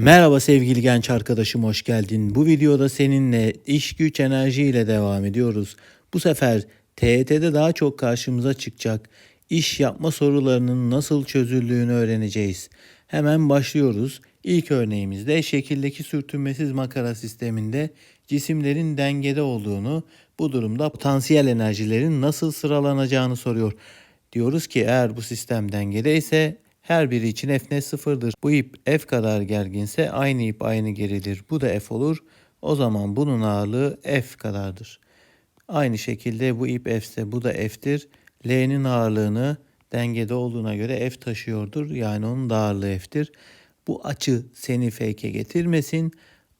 Merhaba sevgili genç arkadaşım hoş geldin. Bu videoda seninle iş güç enerji ile devam ediyoruz. Bu sefer TYT'de daha çok karşımıza çıkacak iş yapma sorularının nasıl çözüldüğünü öğreneceğiz. Hemen başlıyoruz. İlk örneğimizde şekildeki sürtünmesiz makara sisteminde cisimlerin dengede olduğunu, bu durumda potansiyel enerjilerin nasıl sıralanacağını soruyor. Diyoruz ki eğer bu sistem dengede ise her biri için f net sıfırdır. Bu ip f kadar gerginse aynı ip aynı gerilir. Bu da f olur. O zaman bunun ağırlığı f kadardır. Aynı şekilde bu ip f ise bu da f'tir. L'nin ağırlığını dengede olduğuna göre f taşıyordur. Yani onun da ağırlığı f'tir. Bu açı seni fake'e getirmesin.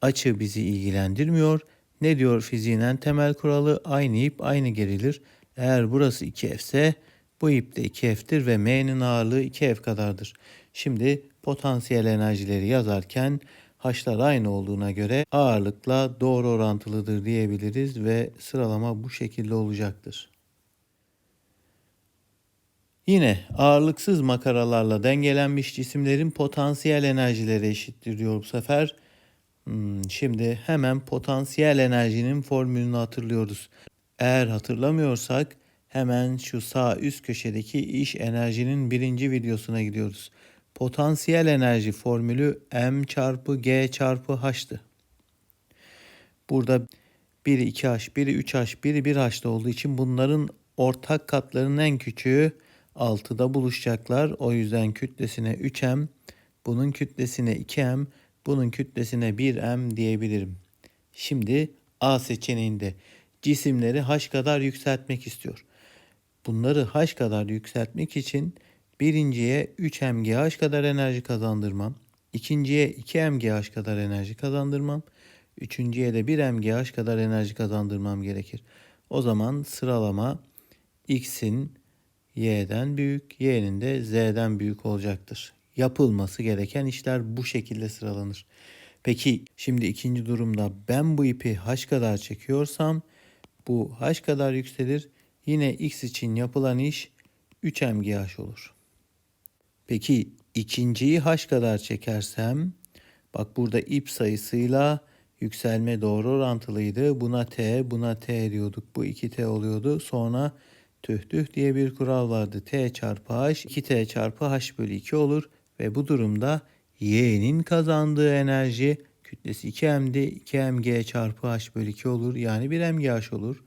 Açı bizi ilgilendirmiyor. Ne diyor fiziğin temel kuralı? Aynı ip aynı gerilir. Eğer burası 2F ise bu ip de 2F'tir ve M'nin ağırlığı 2F kadardır. Şimdi potansiyel enerjileri yazarken H'lar aynı olduğuna göre ağırlıkla doğru orantılıdır diyebiliriz ve sıralama bu şekilde olacaktır. Yine ağırlıksız makaralarla dengelenmiş cisimlerin potansiyel enerjileri eşittir diyor bu sefer. Hmm, şimdi hemen potansiyel enerjinin formülünü hatırlıyoruz. Eğer hatırlamıyorsak hemen şu sağ üst köşedeki iş enerjinin birinci videosuna gidiyoruz. Potansiyel enerji formülü M çarpı G çarpı H'tı. Burada biri 2H, biri 3H, biri 1H'da olduğu için bunların ortak katlarının en küçüğü 6'da buluşacaklar. O yüzden kütlesine 3M, bunun kütlesine 2M, bunun kütlesine 1M diyebilirim. Şimdi A seçeneğinde cisimleri H kadar yükseltmek istiyor. Bunları H kadar yükseltmek için birinciye 3 mgh kadar enerji kazandırmam. ikinciye 2 mgh kadar enerji kazandırmam. Üçüncüye de 1 mgh kadar enerji kazandırmam gerekir. O zaman sıralama x'in y'den büyük, y'nin de z'den büyük olacaktır. Yapılması gereken işler bu şekilde sıralanır. Peki şimdi ikinci durumda ben bu ipi h kadar çekiyorsam bu h kadar yükselir. Yine x için yapılan iş 3 mgh olur. Peki ikinciyi h kadar çekersem bak burada ip sayısıyla yükselme doğru orantılıydı. Buna t, buna t diyorduk. Bu 2t oluyordu. Sonra tüh tüh diye bir kural vardı. t çarpı h 2t çarpı h bölü 2 olur. Ve bu durumda y'nin kazandığı enerji kütlesi 2m'di. 2mg çarpı h bölü 2 olur. Yani 1 mgh olur.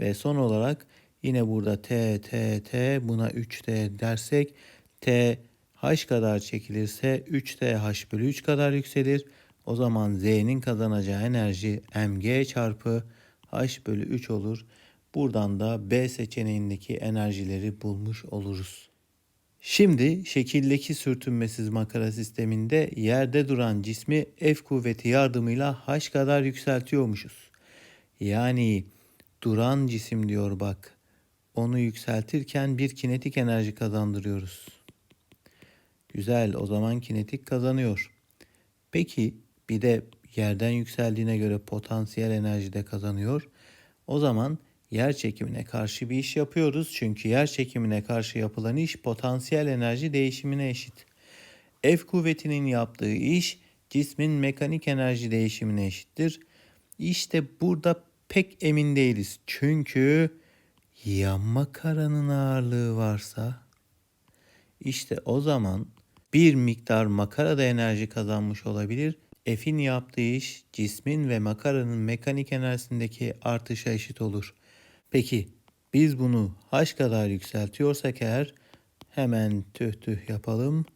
Ve son olarak Yine burada t, t, t buna 3t dersek t h kadar çekilirse 3t h bölü 3 kadar yükselir. O zaman z'nin kazanacağı enerji mg çarpı h bölü 3 olur. Buradan da B seçeneğindeki enerjileri bulmuş oluruz. Şimdi şekildeki sürtünmesiz makara sisteminde yerde duran cismi F kuvveti yardımıyla H kadar yükseltiyormuşuz. Yani duran cisim diyor bak onu yükseltirken bir kinetik enerji kazandırıyoruz. Güzel o zaman kinetik kazanıyor. Peki bir de yerden yükseldiğine göre potansiyel enerji de kazanıyor. O zaman yer çekimine karşı bir iş yapıyoruz. Çünkü yer çekimine karşı yapılan iş potansiyel enerji değişimine eşit. F kuvvetinin yaptığı iş cismin mekanik enerji değişimine eşittir. İşte burada pek emin değiliz. Çünkü ya makaranın ağırlığı varsa işte o zaman bir miktar makara da enerji kazanmış olabilir. F'in yaptığı iş cismin ve makaranın mekanik enerjisindeki artışa eşit olur. Peki biz bunu h kadar yükseltiyorsak eğer hemen tüh tüh yapalım.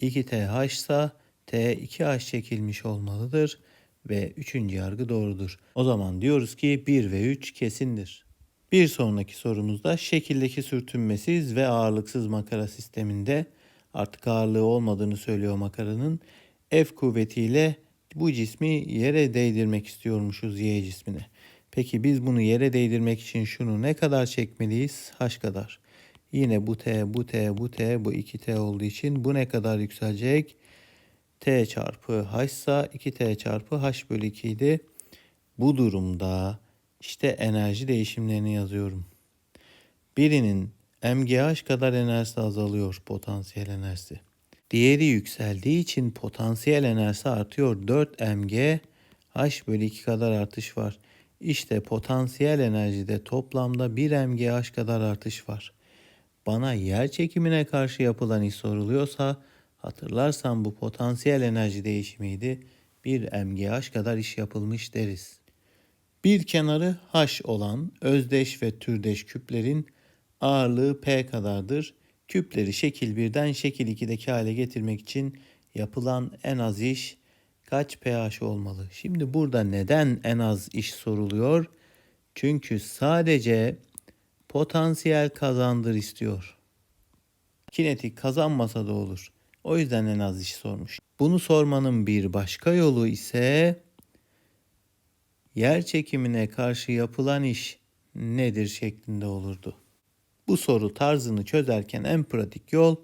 2TH ise T 2H çekilmiş olmalıdır ve üçüncü yargı doğrudur. O zaman diyoruz ki 1 ve 3 kesindir. Bir sonraki sorumuzda şekildeki sürtünmesiz ve ağırlıksız makara sisteminde artık ağırlığı olmadığını söylüyor makaranın. F kuvvetiyle bu cismi yere değdirmek istiyormuşuz Y cismine. Peki biz bunu yere değdirmek için şunu ne kadar çekmeliyiz? H kadar. Yine bu T, bu T, bu T, bu 2T olduğu için bu ne kadar yükselecek? T çarpı H ise 2T çarpı H bölü 2 idi. Bu durumda işte enerji değişimlerini yazıyorum. Birinin MGH kadar enerjisi azalıyor potansiyel enerjisi. Diğeri yükseldiği için potansiyel enerjisi artıyor. 4 mg h bölü 2 kadar artış var. İşte potansiyel enerjide toplamda 1 mgh kadar artış var. Bana yer çekimine karşı yapılan iş soruluyorsa hatırlarsan bu potansiyel enerji değişimiydi. 1 mgh kadar iş yapılmış deriz. Bir kenarı h olan özdeş ve türdeş küplerin ağırlığı p kadardır. Küpleri şekil 1'den şekil 2'deki hale getirmek için yapılan en az iş kaç pH olmalı? Şimdi burada neden en az iş soruluyor? Çünkü sadece potansiyel kazandır istiyor. Kinetik kazanmasa da olur. O yüzden en az iş sormuş. Bunu sormanın bir başka yolu ise yer çekimine karşı yapılan iş nedir şeklinde olurdu. Bu soru tarzını çözerken en pratik yol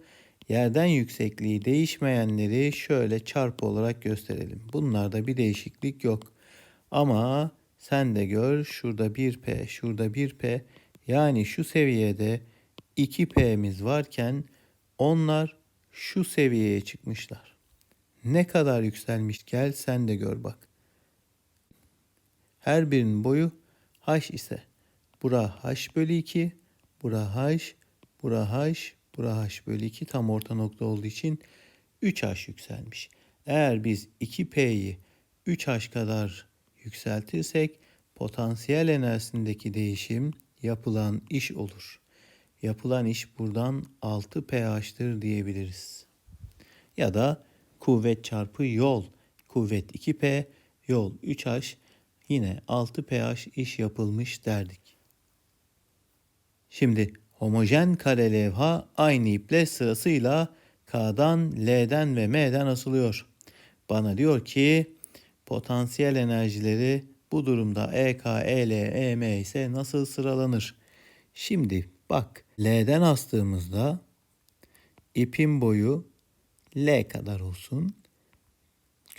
yerden yüksekliği değişmeyenleri şöyle çarpı olarak gösterelim. Bunlarda bir değişiklik yok. Ama sen de gör şurada 1P, şurada 1P yani şu seviyede 2P'miz varken onlar şu seviyeye çıkmışlar. Ne kadar yükselmiş gel sen de gör bak. Her birinin boyu h ise bura h bölü 2, bura h, bura h, bura h bölü 2 tam orta nokta olduğu için 3h yükselmiş. Eğer biz 2p'yi 3h kadar yükseltirsek potansiyel enerjisindeki değişim yapılan iş olur. Yapılan iş buradan 6 pH'tır diyebiliriz. Ya da kuvvet çarpı yol. Kuvvet 2P, yol 3H. Yine 6 pH iş yapılmış derdik. Şimdi homojen kare levha aynı iple sırasıyla K'dan, L'den ve M'den asılıyor. Bana diyor ki potansiyel enerjileri bu durumda EK, EL, EM ise nasıl sıralanır? Şimdi bak L'den astığımızda ipin boyu L kadar olsun.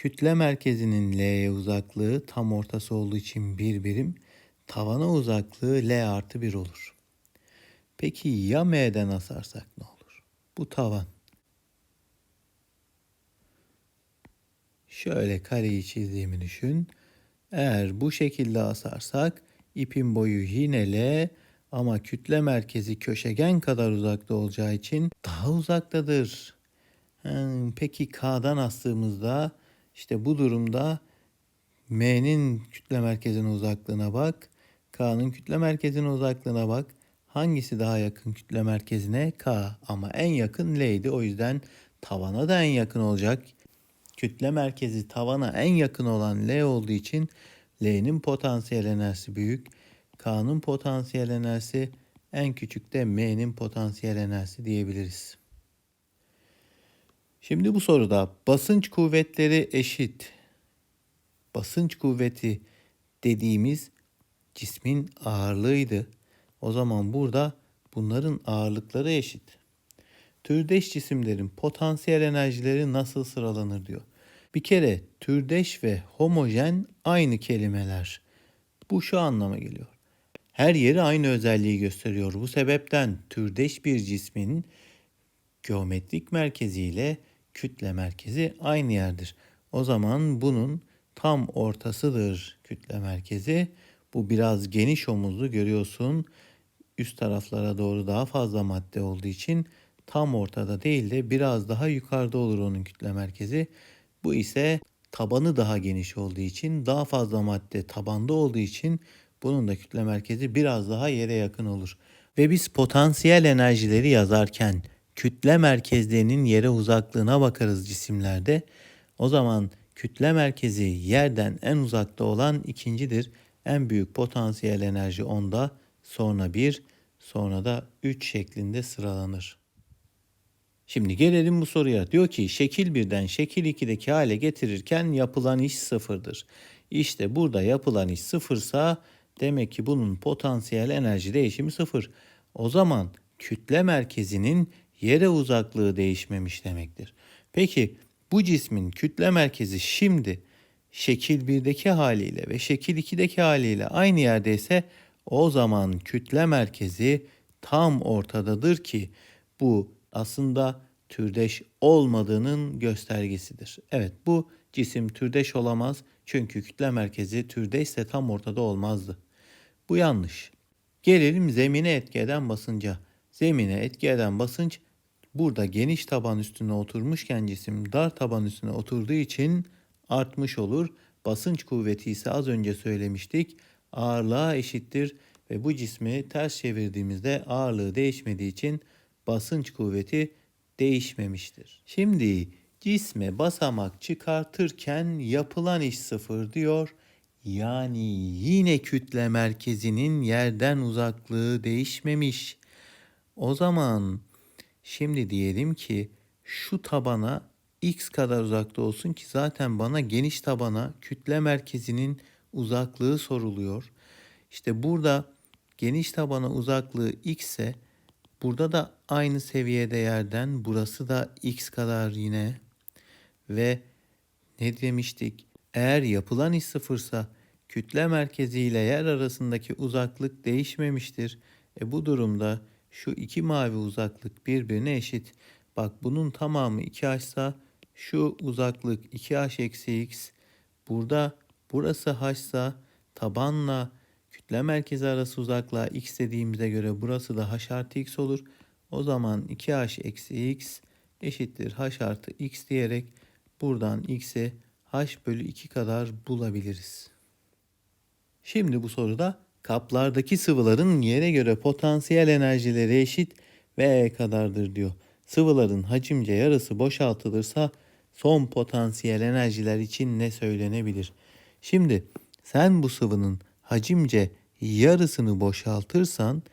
Kütle merkezinin L'ye uzaklığı tam ortası olduğu için bir birim. Tavana uzaklığı L artı 1 olur. Peki ya M'den asarsak ne olur? Bu tavan. Şöyle kareyi çizdiğimi düşün. Eğer bu şekilde asarsak ipin boyu yine L ama kütle merkezi köşegen kadar uzakta olacağı için daha uzaktadır. Peki K'dan astığımızda işte bu durumda M'nin kütle merkezine uzaklığına bak. K'nın kütle merkezine uzaklığına bak. Hangisi daha yakın kütle merkezine? K ama en yakın L'ydi. O yüzden tavana da en yakın olacak. Kütle merkezi tavana en yakın olan L olduğu için L'nin potansiyel enerjisi büyük. K'nın potansiyel enerjisi en küçük de M'nin potansiyel enerjisi diyebiliriz. Şimdi bu soruda basınç kuvvetleri eşit. Basınç kuvveti dediğimiz cismin ağırlığıydı. O zaman burada bunların ağırlıkları eşit. Türdeş cisimlerin potansiyel enerjileri nasıl sıralanır diyor. Bir kere türdeş ve homojen aynı kelimeler. Bu şu anlama geliyor. Her yeri aynı özelliği gösteriyor. Bu sebepten türdeş bir cismin geometrik merkezi ile kütle merkezi aynı yerdir. O zaman bunun tam ortasıdır kütle merkezi. Bu biraz geniş omuzlu görüyorsun. Üst taraflara doğru daha fazla madde olduğu için tam ortada değil de biraz daha yukarıda olur onun kütle merkezi. Bu ise tabanı daha geniş olduğu için daha fazla madde tabanda olduğu için bunun da kütle merkezi biraz daha yere yakın olur. Ve biz potansiyel enerjileri yazarken kütle merkezlerinin yere uzaklığına bakarız cisimlerde. O zaman kütle merkezi yerden en uzakta olan ikincidir. En büyük potansiyel enerji onda, sonra 1, sonra da 3 şeklinde sıralanır. Şimdi gelelim bu soruya. Diyor ki şekil 1'den şekil 2'deki hale getirirken yapılan iş sıfırdır. İşte burada yapılan iş sıfırsa demek ki bunun potansiyel enerji değişimi sıfır. O zaman kütle merkezinin yere uzaklığı değişmemiş demektir. Peki bu cismin kütle merkezi şimdi şekil 1'deki haliyle ve şekil 2'deki haliyle aynı yerdeyse o zaman kütle merkezi tam ortadadır ki bu aslında türdeş olmadığının göstergesidir. Evet bu cisim türdeş olamaz çünkü kütle merkezi türdeşse tam ortada olmazdı. Bu yanlış. Gelelim zemine etki eden basınca. Zemine etki eden basınç burada geniş taban üstüne oturmuşken cisim dar taban üstüne oturduğu için artmış olur. Basınç kuvveti ise az önce söylemiştik ağırlığa eşittir ve bu cismi ters çevirdiğimizde ağırlığı değişmediği için basınç kuvveti değişmemiştir. Şimdi cisme basamak çıkartırken yapılan iş sıfır diyor. Yani yine kütle merkezinin yerden uzaklığı değişmemiş. O zaman şimdi diyelim ki şu tabana x kadar uzakta olsun ki zaten bana geniş tabana kütle merkezinin uzaklığı soruluyor. İşte burada geniş tabana uzaklığı x ise burada da aynı seviyede yerden burası da x kadar yine ve ne demiştik? Eğer yapılan iş sıfırsa kütle merkezi ile yer arasındaki uzaklık değişmemiştir. E bu durumda şu iki mavi uzaklık birbirine eşit. Bak bunun tamamı 2h ise şu uzaklık 2h eksi x. Burada burası h ise tabanla kütle merkezi arası uzaklığa x dediğimize göre burası da h artı x olur. O zaman 2h eksi x eşittir h artı x diyerek buradan x'i h bölü 2 kadar bulabiliriz. Şimdi bu soruda kaplardaki sıvıların yere göre potansiyel enerjileri eşit ve E kadardır diyor. Sıvıların hacimce yarısı boşaltılırsa son potansiyel enerjiler için ne söylenebilir? Şimdi sen bu sıvının hacimce yarısını boşaltırsan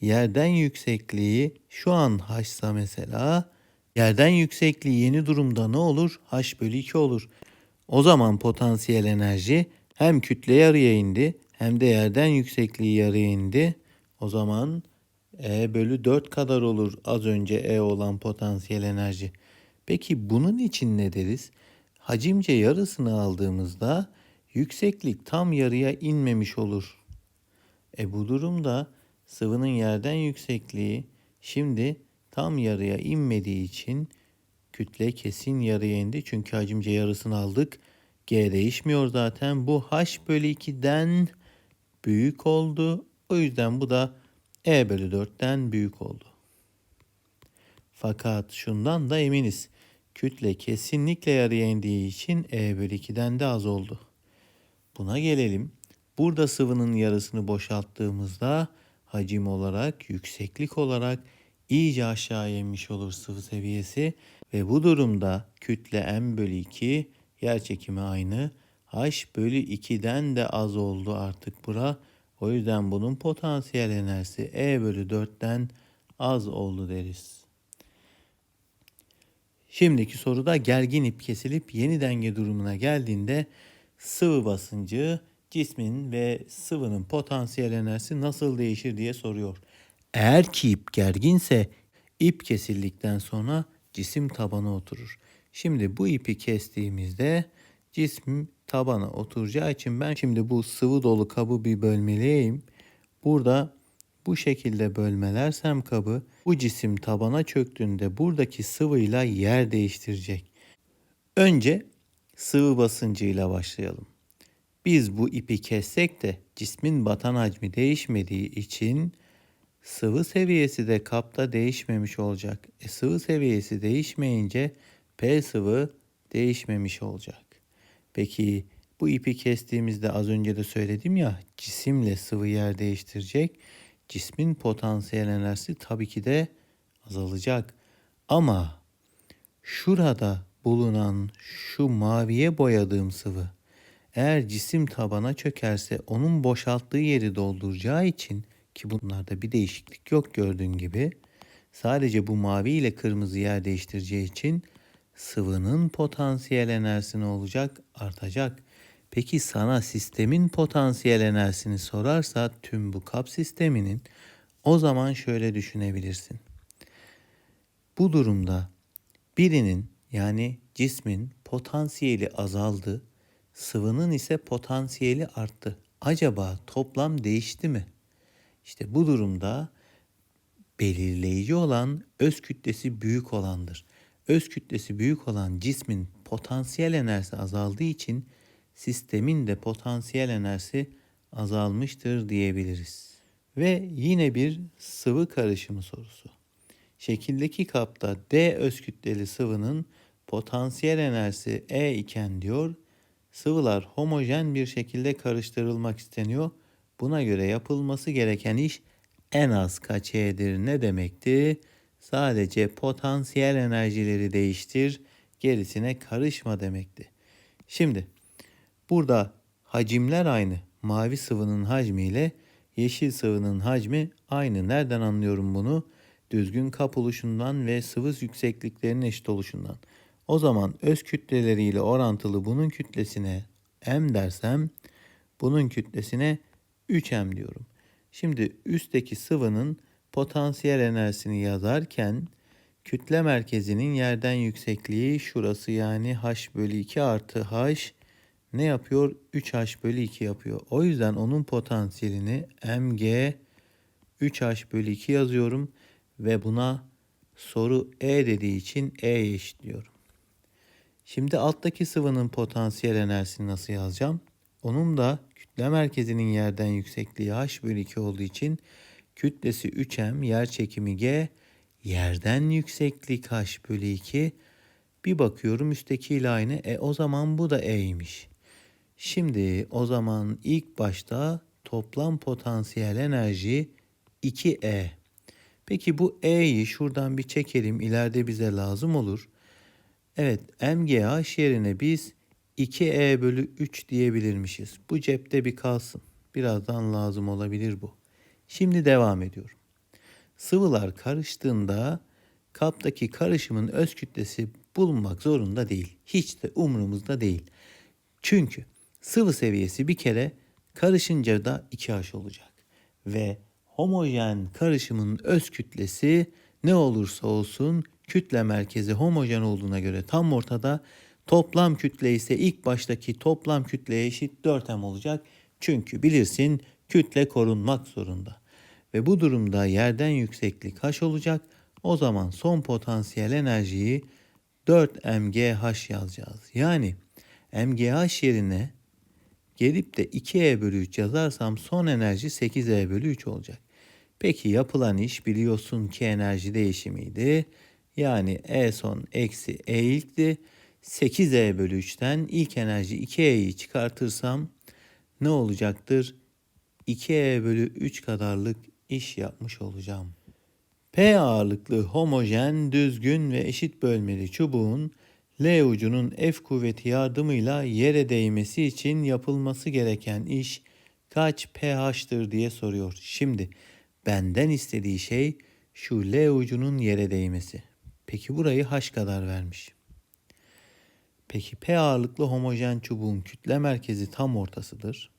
yerden yüksekliği şu an h'sa mesela yerden yüksekliği yeni durumda ne olur? h bölü 2 olur. O zaman potansiyel enerji hem kütle yarıya indi hem de yerden yüksekliği yarıya indi. O zaman E bölü 4 kadar olur az önce E olan potansiyel enerji. Peki bunun için ne deriz? Hacimce yarısını aldığımızda yükseklik tam yarıya inmemiş olur. E bu durumda sıvının yerden yüksekliği şimdi tam yarıya inmediği için kütle kesin yarıya indi. Çünkü hacimce yarısını aldık. G değişmiyor zaten. Bu h bölü 2'den büyük oldu. O yüzden bu da e bölü 4'ten büyük oldu. Fakat şundan da eminiz. Kütle kesinlikle yarıya indiği için E bölü 2'den de az oldu. Buna gelelim. Burada sıvının yarısını boşalttığımızda hacim olarak, yükseklik olarak iyice aşağı inmiş olur sıvı seviyesi ve bu durumda kütle m bölü 2 yer çekimi aynı. H bölü 2'den de az oldu artık bura. O yüzden bunun potansiyel enerjisi E bölü 4'ten az oldu deriz. Şimdiki soruda gergin ip kesilip yeni denge durumuna geldiğinde sıvı basıncı, cismin ve sıvının potansiyel enerjisi nasıl değişir diye soruyor. Eğer ki ip gerginse ip kesildikten sonra cisim tabana oturur. Şimdi bu ipi kestiğimizde cism tabana oturacağı için ben şimdi bu sıvı dolu kabı bir bölmeleyeyim. Burada bu şekilde bölmelersem kabı bu cisim tabana çöktüğünde buradaki sıvıyla yer değiştirecek. Önce sıvı basıncıyla başlayalım. Biz bu ipi kessek de cismin batan hacmi değişmediği için sıvı seviyesi de kapta değişmemiş olacak. E, sıvı seviyesi değişmeyince P sıvı değişmemiş olacak. Peki bu ipi kestiğimizde az önce de söyledim ya cisimle sıvı yer değiştirecek. Cismin potansiyel enerjisi tabii ki de azalacak. Ama şurada bulunan şu maviye boyadığım sıvı eğer cisim tabana çökerse onun boşalttığı yeri dolduracağı için ki bunlarda bir değişiklik yok gördüğün gibi sadece bu mavi ile kırmızı yer değiştireceği için sıvının potansiyel enerjisi ne olacak? Artacak. Peki sana sistemin potansiyel enerjisini sorarsa tüm bu kap sisteminin o zaman şöyle düşünebilirsin. Bu durumda birinin yani cismin potansiyeli azaldı, sıvının ise potansiyeli arttı. Acaba toplam değişti mi? İşte bu durumda belirleyici olan öz kütlesi büyük olandır. Öz kütlesi büyük olan cismin potansiyel enerjisi azaldığı için sistemin de potansiyel enerjisi azalmıştır diyebiliriz. Ve yine bir sıvı karışımı sorusu. Şekildeki kapta D öz kütleli sıvının potansiyel enerjisi E iken diyor, sıvılar homojen bir şekilde karıştırılmak isteniyor. Buna göre yapılması gereken iş en az kaç E'dir ne demekti? Sadece potansiyel enerjileri değiştir, gerisine karışma demekti. Şimdi burada hacimler aynı. Mavi sıvının hacmi ile yeşil sıvının hacmi aynı. Nereden anlıyorum bunu? Düzgün kap oluşundan ve sıvı yüksekliklerinin eşit oluşundan. O zaman öz kütleleriyle orantılı bunun kütlesine m dersem bunun kütlesine 3m diyorum. Şimdi üstteki sıvının potansiyel enerjisini yazarken kütle merkezinin yerden yüksekliği şurası yani h bölü 2 artı h ne yapıyor? 3h bölü 2 yapıyor. O yüzden onun potansiyelini mg 3h bölü 2 yazıyorum ve buna soru E dediği için E'ye eşitliyorum. Şimdi alttaki sıvının potansiyel enerjisini nasıl yazacağım? Onun da kütle merkezinin yerden yüksekliği h bölü 2 olduğu için kütlesi 3m, yer çekimi g, yerden yükseklik h bölü 2. Bir bakıyorum üsttekiyle aynı. E o zaman bu da e'ymiş. Şimdi o zaman ilk başta toplam potansiyel enerji 2e. Peki bu e'yi şuradan bir çekelim. İleride bize lazım olur. Evet MGH yerine biz 2E bölü 3 diyebilirmişiz. Bu cepte bir kalsın. Birazdan lazım olabilir bu. Şimdi devam ediyorum. Sıvılar karıştığında kaptaki karışımın öz kütlesi bulunmak zorunda değil. Hiç de umurumuzda değil. Çünkü sıvı seviyesi bir kere karışınca da 2H olacak. Ve homojen karışımın öz kütlesi ne olursa olsun kütle merkezi homojen olduğuna göre tam ortada toplam kütle ise ilk baştaki toplam kütleye eşit 4m olacak. Çünkü bilirsin kütle korunmak zorunda. Ve bu durumda yerden yükseklik h olacak. O zaman son potansiyel enerjiyi 4 mgh yazacağız. Yani mgh yerine gelip de 2e bölü 3 yazarsam son enerji 8e bölü 3 olacak. Peki yapılan iş biliyorsun ki enerji değişimiydi. Yani E son eksi E ilkti. 8E bölü 3'ten ilk enerji 2E'yi çıkartırsam ne olacaktır? 2E bölü 3 kadarlık iş yapmış olacağım. P ağırlıklı homojen, düzgün ve eşit bölmeli çubuğun L ucunun F kuvveti yardımıyla yere değmesi için yapılması gereken iş kaç pH'tır diye soruyor. Şimdi benden istediği şey şu L ucunun yere değmesi. Peki burayı H kadar vermiş. Peki P ağırlıklı homojen çubuğun kütle merkezi tam ortasıdır.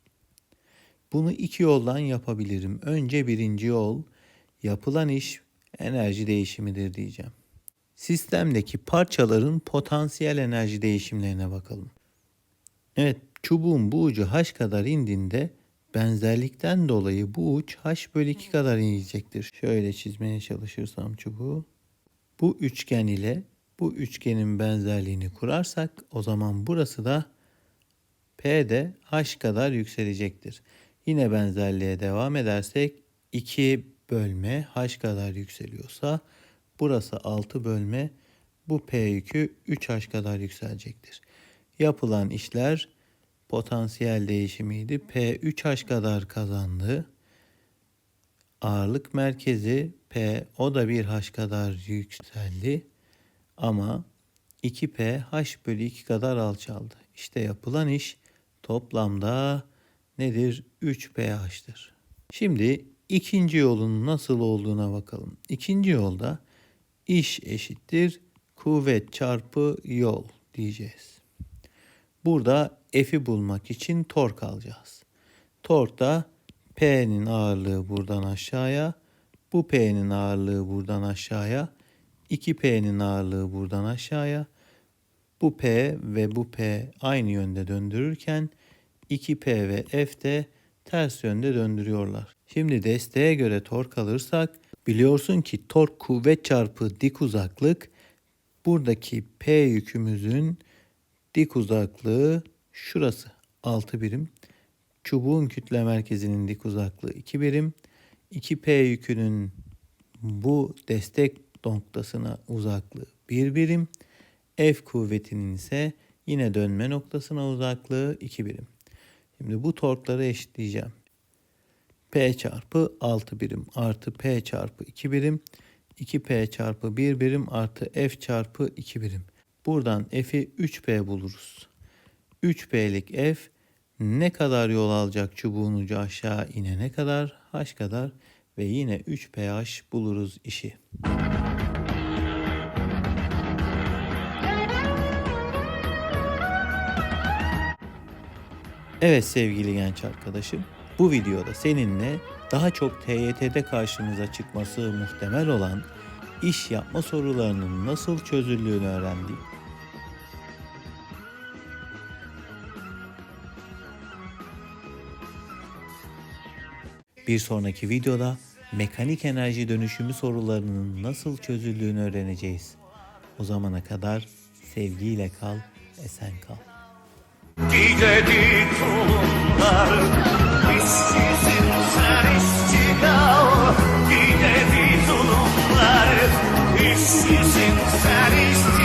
Bunu iki yoldan yapabilirim. Önce birinci yol yapılan iş enerji değişimidir diyeceğim. Sistemdeki parçaların potansiyel enerji değişimlerine bakalım. Evet, çubuğun bu ucu h kadar indiğinde benzerlikten dolayı bu uç h bölü 2 kadar inecektir. Şöyle çizmeye çalışırsam çubuğu. Bu üçgen ile bu üçgenin benzerliğini kurarsak o zaman burası da P de H kadar yükselecektir. Yine benzerliğe devam edersek 2 bölme H kadar yükseliyorsa burası 6 bölme bu P yükü 3H kadar yükselecektir. Yapılan işler potansiyel değişimiydi. P 3H kadar kazandı. Ağırlık merkezi P o da bir H kadar yükseldi. Ama 2P H bölü 2 kadar alçaldı. İşte yapılan iş toplamda nedir? 3pH'tır. Şimdi ikinci yolun nasıl olduğuna bakalım. İkinci yolda iş eşittir kuvvet çarpı yol diyeceğiz. Burada F'i bulmak için tork alacağız. Torkta P'nin ağırlığı buradan aşağıya, bu P'nin ağırlığı buradan aşağıya, 2P'nin ağırlığı buradan aşağıya, bu P ve bu P aynı yönde döndürürken 2P ve F de ters yönde döndürüyorlar. Şimdi desteğe göre tork alırsak biliyorsun ki tork kuvvet çarpı dik uzaklık Buradaki P yükümüzün dik uzaklığı şurası 6 birim. Çubuğun kütle merkezinin dik uzaklığı 2 birim. 2P yükünün bu destek noktasına uzaklığı 1 birim. F kuvvetinin ise yine dönme noktasına uzaklığı 2 birim. Şimdi bu torkları eşitleyeceğim. P çarpı 6 birim artı P çarpı 2 birim 2P çarpı 1 birim artı F çarpı 2 birim. Buradan F'i 3P buluruz. 3P'lik F ne kadar yol alacak çubuğun ucu aşağı inene kadar H kadar ve yine 3PH buluruz işi. Evet sevgili genç arkadaşım, bu videoda seninle daha çok TYT'de karşımıza çıkması muhtemel olan iş yapma sorularının nasıl çözüldüğünü öğrendik. Bir sonraki videoda mekanik enerji dönüşümü sorularının nasıl çözüldüğünü öğreneceğiz. O zamana kadar sevgiyle kal, esen kal. Diledi tulumlar İşsizim sen işçigal Diledi tulumlar İşsizim sen işçigal